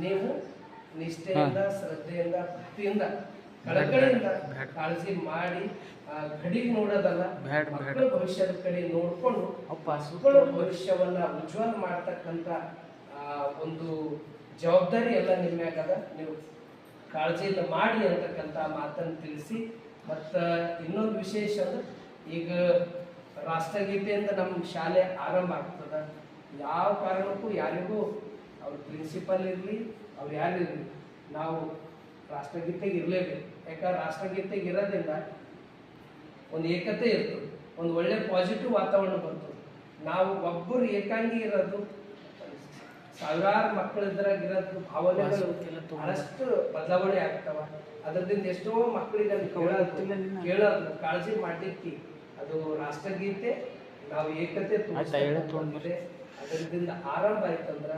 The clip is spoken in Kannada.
ನೀವು ನಿಷ್ಠೆಯಿಂದ ಶ್ರದ್ಧೆಯಿಂದ ಭಕ್ತಿಯಿಂದ ಕಳಕಳಿಯಿಂದ ಕಾಳಜಿ ಮಾಡಿ ಗಡಿಗೆ ನೋಡೋದಲ್ಲ ಮಕ್ಕಳ ಭವಿಷ್ಯದ ಕಡೆ ನೋಡ್ಕೊಂಡು ಮಕ್ಕಳ ಭವಿಷ್ಯವನ್ನ ಉಜ್ವಲ ಮಾಡ್ತಕ್ಕಂಥ ಆ, ಒಂದು ಜವಾಬ್ದಾರಿ ಎಲ್ಲ ನಿಮ್ಮ ಮ್ಯಾಗದ ನೀವು ಕಾಳಜಿಯಿಂದ ಮಾಡಿ ಅಂತಕ್ಕಂಥ ಮಾತನ್ನು ತಿಳಿಸಿ. ಮತ್ತು ಇನ್ನೊಂದು ವಿಶೇಷ ಅಂದ್ರೆ ಈಗ ರಾಷ್ಟ್ರಗೀತೆಯಿಂದ ನಮ್ಮ ಶಾಲೆ ಆರಂಭ ಆಗ್ತದ. ಯಾವ ಕಾರಣಕ್ಕೂ ಯಾರಿಗೂ ಅವ್ರ ಪ್ರಿನ್ಸಿಪಲ್ ಇರಲಿ ಅವ್ರು ಯಾರಿರಲಿ ನಾವು ರಾಷ್ಟ್ರಗೀತೆಗೆ ಇರಲೇಬೇಕು. ಯಾಕಂದ್ರೆ ರಾಷ್ಟ್ರಗೀತೆಗೆ ಇರೋದ್ರಿಂದ ಒಂದು ಏಕತೆ ಇರ್ತದೆ ಒಂದು ಒಳ್ಳೆ ಪಾಸಿಟಿವ್ ವಾತಾವರಣ ಬರ್ತದೆ. ನಾವು ಒಬ್ಬರು ಏಕಾಂಗಿ ಇರೋದು ಸಾವಿರಾರು ಮಕ್ಕಳಿದ್ರಾಗ ಇರೋದು ಭಾವನೆಗಳು ಬಹಳಷ್ಟು ಬದಲಾವಣೆ ಆಗ್ತಾವ. ಅದರಿಂದ ಎಷ್ಟೋ ಮಕ್ಕಳಿಗೆ ಅದು ಕೇಳೋದು ಕಾಳಜಿ ಮಾಡಲಿಕ್ಕೆ ಅದು ರಾಷ್ಟ್ರಗೀತೆ ನಾವು ಏಕತೆ ತೋರಿಸ್ತಕ್ಕಂಥದ್ದಿದೆ. ಅದರಿಂದ ಆರಂಭ ಆಯ್ತಂದ್ರ